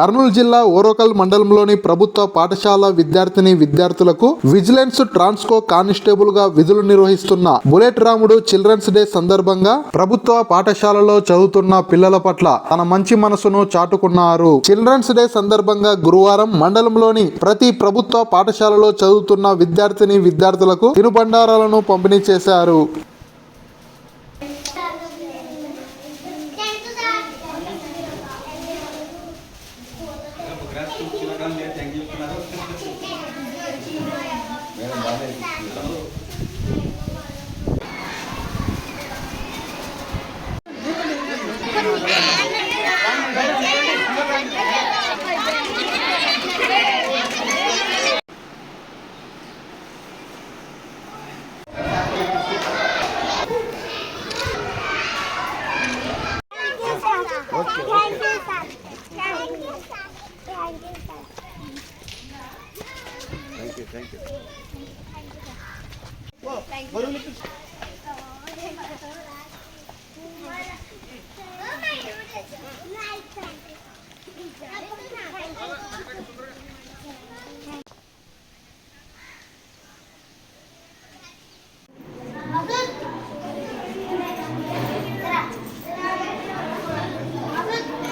కర్నూలు జిల్లా ఓరోకల్ మండలంలోని ప్రభుత్వ పాఠశాల విద్యార్థిని విద్యార్థులకు విజిలెన్స్ ట్రాన్స్కో కానిస్టేబుల్ గా విధులు నిర్వహిస్తున్న బులెట్ రాముడు చిల్డ్రన్స్ డే సందర్భంగా ప్రభుత్వ పాఠశాలలో చదువుతున్న పిల్లల పట్ల తన మంచి మనసును చాటుకున్నారు చిల్డ్రన్స్ డే సందర్భంగా గురువారం మండలంలోని ప్రతి ప్రభుత్వ పాఠశాలలో చదువుతున్న విద్యార్థిని విద్యార్థులకు తినుబండారాలను పంపిణీ చేశారు 来一个。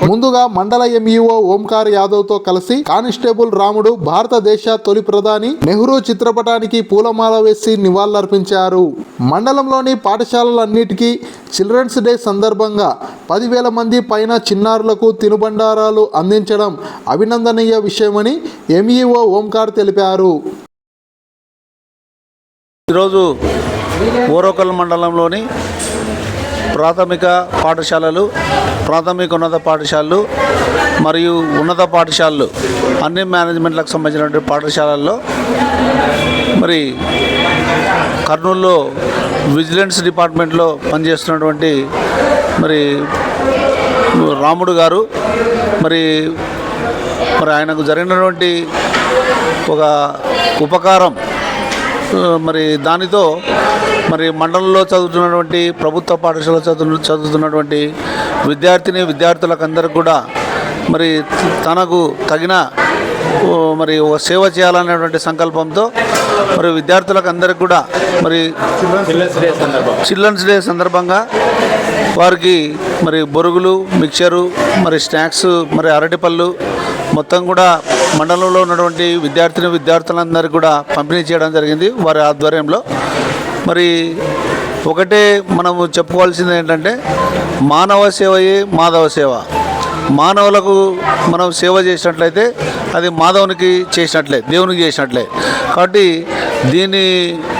ముందుగా మండల ఎంఈఓ e ఓంకార్ యాదవ్ తో కలిసి కానిస్టేబుల్ రాముడు భారతదేశ తొలి ప్రధాని నెహ్రూ చిత్రపటానికి పూలమాల వేసి నివాళులర్పించారు మండలంలోని పాఠశాలలన్నిటికీ చిల్డ్రన్స్ డే సందర్భంగా పదివేల మంది పైన చిన్నారులకు తినుబండారాలు అందించడం అభినందనీయ విషయమని ఎంఈఓ e ఓంకార్ తెలిపారు ఈరోజు ఓరోకల్ మండలంలోని ప్రాథమిక పాఠశాలలు ప్రాథమిక ఉన్నత పాఠశాలలు మరియు ఉన్నత పాఠశాలలు అన్ని మేనేజ్మెంట్లకు సంబంధించినటువంటి పాఠశాలల్లో మరి కర్నూలులో విజిలెన్స్ డిపార్ట్మెంట్లో పనిచేస్తున్నటువంటి మరి రాముడు గారు మరి మరి ఆయనకు జరిగినటువంటి ఒక ఉపకారం మరి దానితో మరి మండలంలో చదువుతున్నటువంటి ప్రభుత్వ పాఠశాల చదువు చదువుతున్నటువంటి విద్యార్థిని విద్యార్థులకందరూ కూడా మరి తనకు తగిన మరి సేవ చేయాలనేటువంటి సంకల్పంతో మరి విద్యార్థులకు అందరికి కూడా మరి చిల్డ్రన్స్ డే సందర్భంగా వారికి మరి బొరుగులు మిక్చరు మరి స్నాక్స్ మరి అరటిపళ్ళు మొత్తం కూడా మండలంలో ఉన్నటువంటి విద్యార్థిని విద్యార్థులందరికీ కూడా పంపిణీ చేయడం జరిగింది వారి ఆధ్వర్యంలో మరి ఒకటే మనము చెప్పుకోవాల్సింది ఏంటంటే మానవ సేవయే మాధవ సేవ మానవులకు మనం సేవ చేసినట్లయితే అది మాధవునికి చేసినట్లే దేవునికి చేసినట్లే కాబట్టి దీన్ని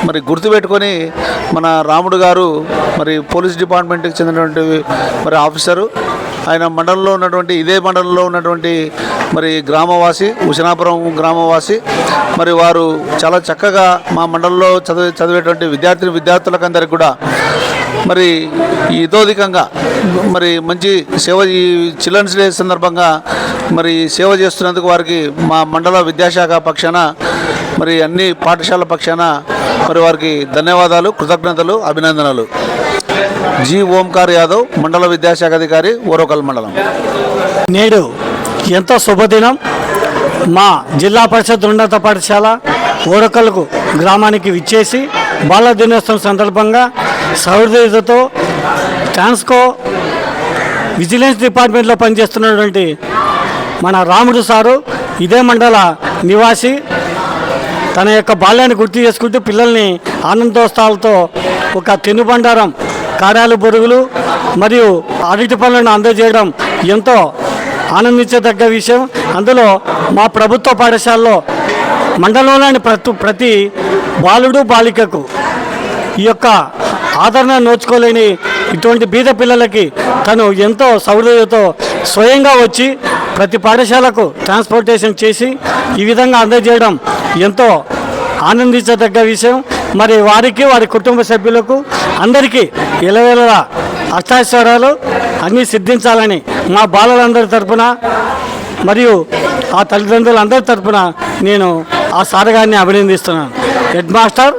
మరి గుర్తుపెట్టుకొని మన రాముడు గారు మరి పోలీస్ డిపార్ట్మెంట్కి చెందినటువంటి మరి ఆఫీసరు ఆయన మండలంలో ఉన్నటువంటి ఇదే మండలంలో ఉన్నటువంటి మరి గ్రామవాసి ఉషనాపురం గ్రామవాసి మరి వారు చాలా చక్కగా మా మండలంలో చదివే చదివేటువంటి విద్యార్థిని విద్యార్థులకందరికి కూడా మరి ఇతోధికంగా మరి మంచి సేవ ఈ చిల్డ్రన్స్ డే సందర్భంగా మరి సేవ చేస్తున్నందుకు వారికి మా మండల విద్యాశాఖ పక్షాన మరి అన్ని పాఠశాల పక్షాన మరి వారికి ధన్యవాదాలు కృతజ్ఞతలు అభినందనలు జి ఓంకార్ యాదవ్ మండల విద్యాశాఖ అధికారి ఓరోకల్ మండలం నేడు ఎంతో శుభదినం మా జిల్లా పరిషత్ ఉన్నత పాఠశాల ఓరకల్కు గ్రామానికి విచ్చేసి బాల దినోత్సవం సందర్భంగా సౌహృదయతతో ట్రాన్స్కో విజిలెన్స్ డిపార్ట్మెంట్లో పనిచేస్తున్నటువంటి మన రాముడు సారు ఇదే మండల నివాసి తన యొక్క బాల్యాన్ని గుర్తు చేసుకుంటూ పిల్లల్ని ఆనందోత్సాహాలతో ఒక తినుబండారం కార్యాలు బొరుగులు మరియు అరటి పనులను అందజేయడం ఎంతో ఆనందించదగ్గ విషయం అందులో మా ప్రభుత్వ పాఠశాలలో మండలంలోని ప్రతి ప్రతి బాలుడు బాలికకు ఈ యొక్క ఆదరణ నోచుకోలేని ఇటువంటి బీద పిల్లలకి తను ఎంతో సౌర్యతో స్వయంగా వచ్చి ప్రతి పాఠశాలకు ట్రాన్స్పోర్టేషన్ చేసి ఈ విధంగా అందజేయడం ఎంతో ఆనందించదగ్గ విషయం మరి వారికి వారి కుటుంబ సభ్యులకు అందరికీ ఇలవేళ అష్టాశ్వరాలు అన్నీ సిద్ధించాలని మా బాలలందరి తరఫున మరియు ఆ తల్లిదండ్రులందరి తరఫున నేను ఆ సారగాన్ని అభినందిస్తున్నాను head master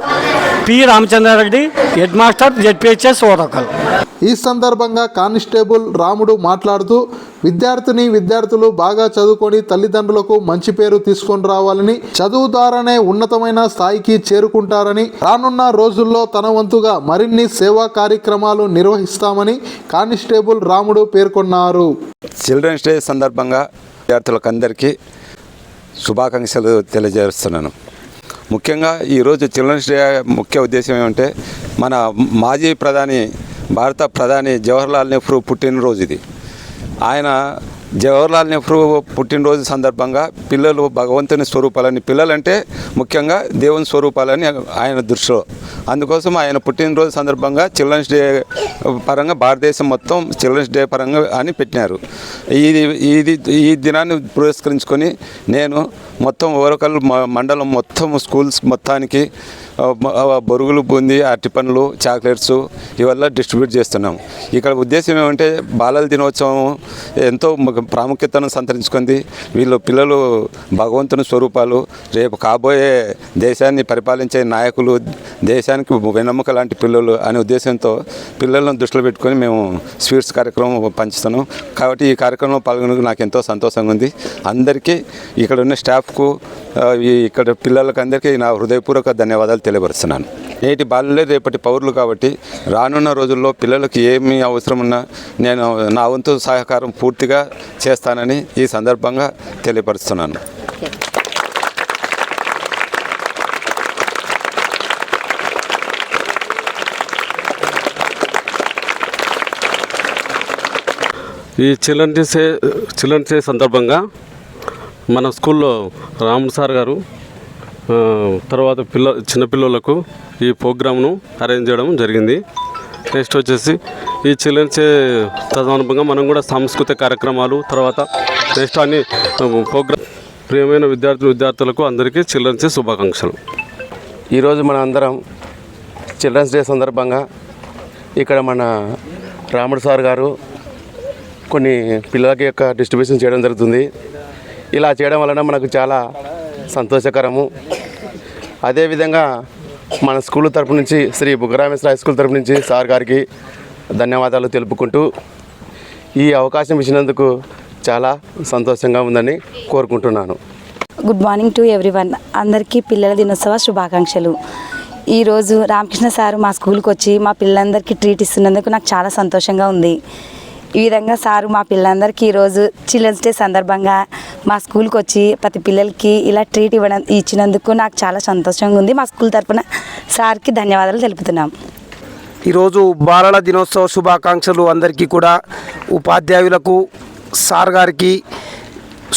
P Ramachandra Reddy head master ZPHS Orakal ఈ సందర్భంగా కానిస్టేబుల్ రాముడు మాట్లాడుతూ విద్యార్థిని విద్యార్థులు బాగా చదువుకొని తల్లిదండ్రులకు మంచి పేరు తీసుకొని రావాలని చదువు ద్వారానే ఉన్నతమైన స్థాయికి చేరుకుంటారని రానున్న రోజుల్లో తన వంతుగా మరిన్ని సేవా కార్యక్రమాలు నిర్వహిస్తామని కానిస్టేబుల్ రాముడు పేర్కొన్నారు చిల్డ్రన్స్ డే సందర్భంగా విద్యార్థులకు అందరికీ శుభాకాంక్షలు తెలియజేస్తున్నాను ముఖ్యంగా ఈరోజు చిల్డ్రన్స్ డే ముఖ్య ఉద్దేశం ఏమంటే మన మాజీ ప్రధాని భారత ప్రధాని జవహర్లాల్ నెహ్రూ పుట్టినరోజు ఇది ఆయన జవహర్లాల్ నెహ్రూ పుట్టినరోజు సందర్భంగా పిల్లలు భగవంతుని స్వరూపాలని పిల్లలంటే ముఖ్యంగా దేవుని స్వరూపాలని ఆయన దృష్టిలో అందుకోసం ఆయన పుట్టినరోజు సందర్భంగా చిల్డ్రన్స్ డే పరంగా భారతదేశం మొత్తం చిల్డ్రన్స్ డే పరంగా అని పెట్టినారు ఇది ఇది ఈ దినాన్ని పురస్కరించుకొని నేను మొత్తం ఓరకల్ మండలం మొత్తం స్కూల్స్ మొత్తానికి బొరుగులు బూంది అరటిపండ్లు చాక్లెట్స్ ఇవల్ల డిస్ట్రిబ్యూట్ చేస్తున్నాం ఇక్కడ ఉద్దేశం ఏమంటే బాలల దినోత్సవం ఎంతో ప్రాముఖ్యతను సంతరించుకుంది వీళ్ళు పిల్లలు భగవంతుని స్వరూపాలు రేపు కాబోయే దేశాన్ని పరిపాలించే నాయకులు దేశానికి వెనమ్మక లాంటి పిల్లలు అనే ఉద్దేశంతో పిల్లలను దృష్టిలో పెట్టుకొని మేము స్వీట్స్ కార్యక్రమం పంచుతున్నాం కాబట్టి ఈ కార్యక్రమంలో పాల్గొనడానికి నాకు ఎంతో సంతోషంగా ఉంది అందరికీ ఇక్కడ ఉన్న స్టాఫ్కు ఇక్కడ పిల్లలకి అందరికీ నా హృదయపూర్వక ధన్యవాదాలు తెలియపరుస్తున్నాను నేటి బాల్యలే రేపటి పౌరులు కాబట్టి రానున్న రోజుల్లో పిల్లలకు ఏమి అవసరం ఉన్నా నేను నా వంతు సహకారం పూర్తిగా చేస్తానని ఈ సందర్భంగా తెలియపరుస్తున్నాను ఈ చిల్డ్రన్ డే చిల్డ్రన్ డే సందర్భంగా మన స్కూల్లో రాముడు సార్ గారు తర్వాత పిల్ల చిన్నపిల్లలకు ఈ ప్రోగ్రామ్ను అరేంజ్ చేయడం జరిగింది నెక్స్ట్ వచ్చేసి ఈ చిల్డ్రన్స్ తదనుభవంగా మనం కూడా సాంస్కృతిక కార్యక్రమాలు తర్వాత నెక్స్ట్ అన్ని ప్రోగ్రామ్ ప్రియమైన విద్యార్థి విద్యార్థులకు అందరికీ చిల్డ్రన్స్ శుభాకాంక్షలు ఈరోజు మన అందరం చిల్డ్రన్స్ డే సందర్భంగా ఇక్కడ మన రాముడు సార్ గారు కొన్ని పిల్లలకి యొక్క డిస్ట్రిబ్యూషన్ చేయడం జరుగుతుంది ఇలా చేయడం వలన మనకు చాలా సంతోషకరము అదేవిధంగా మన స్కూల్ తరపు నుంచి శ్రీ బుగ్గరామేశ్వర హై స్కూల్ తరపు నుంచి సార్ గారికి ధన్యవాదాలు తెలుపుకుంటూ ఈ అవకాశం ఇచ్చినందుకు చాలా సంతోషంగా ఉందని కోరుకుంటున్నాను గుడ్ మార్నింగ్ టు ఎవ్రీవన్ అందరికీ పిల్లల దినోత్సవ శుభాకాంక్షలు ఈరోజు రామకృష్ణ సారు మా స్కూల్కి వచ్చి మా పిల్లలందరికీ ట్రీట్ ఇస్తున్నందుకు నాకు చాలా సంతోషంగా ఉంది ఈ విధంగా సారు మా పిల్లలందరికీ ఈరోజు చిల్డ్రన్స్ డే సందర్భంగా మా స్కూల్కి వచ్చి ప్రతి పిల్లలకి ఇలా ట్రీట్ ఇవ్వడం ఇచ్చినందుకు నాకు చాలా సంతోషంగా ఉంది మా స్కూల్ తరఫున సార్కి ధన్యవాదాలు తెలుపుతున్నాం ఈరోజు బాలల దినోత్సవ శుభాకాంక్షలు అందరికీ కూడా ఉపాధ్యాయులకు సార్ గారికి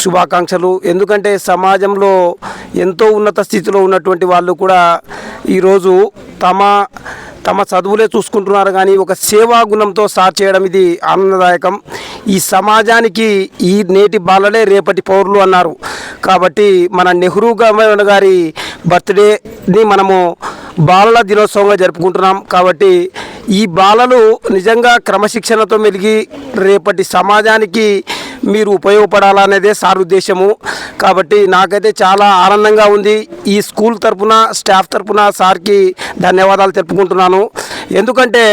శుభాకాంక్షలు ఎందుకంటే సమాజంలో ఎంతో ఉన్నత స్థితిలో ఉన్నటువంటి వాళ్ళు కూడా ఈరోజు తమ తమ చదువులే చూసుకుంటున్నారు కానీ ఒక సేవా గుణంతో సార్ చేయడం ఇది ఆనందదాయకం ఈ సమాజానికి ఈ నేటి బాలలే రేపటి పౌరులు అన్నారు కాబట్టి మన నెహ్రూ గారి బర్త్డేని మనము బాలల దినోత్సవంగా జరుపుకుంటున్నాం కాబట్టి ఈ బాలలు నిజంగా క్రమశిక్షణతో మెలిగి రేపటి సమాజానికి మీరు ఉపయోగపడాలనేదే సార్ ఉద్దేశము కాబట్టి నాకైతే చాలా ఆనందంగా ఉంది ఈ స్కూల్ తరపున స్టాఫ్ తరఫున సార్కి ధన్యవాదాలు తెలుపుకుంటున్నాను ఎందుకంటే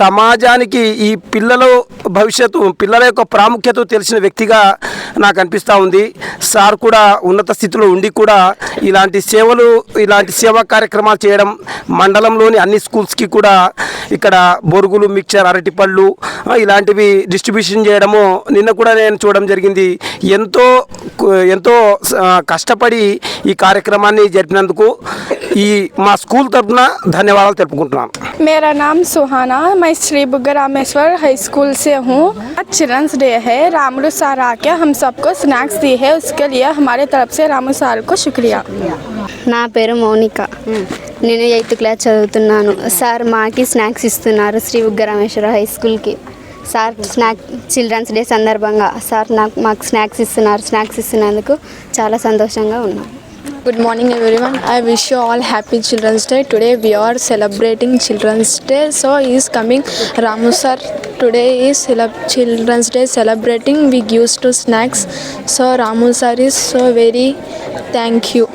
సమాజానికి ఈ పిల్లలు భవిష్యత్తు పిల్లల యొక్క ప్రాముఖ్యత తెలిసిన వ్యక్తిగా నాకు అనిపిస్తూ ఉంది సార్ కూడా ఉన్నత స్థితిలో ఉండి కూడా ఇలాంటి సేవలు ఇలాంటి సేవా కార్యక్రమాలు చేయడం మండలంలోని అన్ని స్కూల్స్కి కూడా ఇక్కడ బొరుగులు మిక్చర్ అరటిపళ్ళు ఇలాంటివి డిస్ట్రిబ్యూషన్ చేయడము నిన్న కూడా నేను చూడడం జరిగింది ఎంతో ఎంతో కష్టపడి ఈ కార్యక్రమాన్ని జరిపినందుకు ఈ మా స్కూల్ తరఫున ధన్యవాదాలు తెలుపుకుంటున్నాను मेरा नाम सुहाना मैं श्री बुग्गा रामेश्वर हाई स्कूल से हूँ आज चिल्ड्रंस डे है रामू सार आके हम सबको स्नैक्स दी है उसके लिए हमारे तरफ से रामू सार को शुक्रिया నా పేరు మౌనిక నేను ఎయిత్ క్లాస్ చదువుతున్నాను సార్ మాకి స్నాక్స్ ఇస్తున్నారు శ్రీ ఉగ్గరామేశ్వర హై స్కూల్కి సార్ స్నాక్ చిల్డ్రన్స్ డే సందర్భంగా సార్ నాకు మాకు స్నాక్స్ ఇస్తున్నారు స్నాక్స్ ఇస్తున్నందుకు చాలా సంతోషంగా ఉన్నాం Good morning everyone. I wish you all happy Children's Day. Today we are celebrating Children's Day. So is coming Ramu sir. Today is Children's Day celebrating. We used to snacks. So Ramu sir is so very thank you.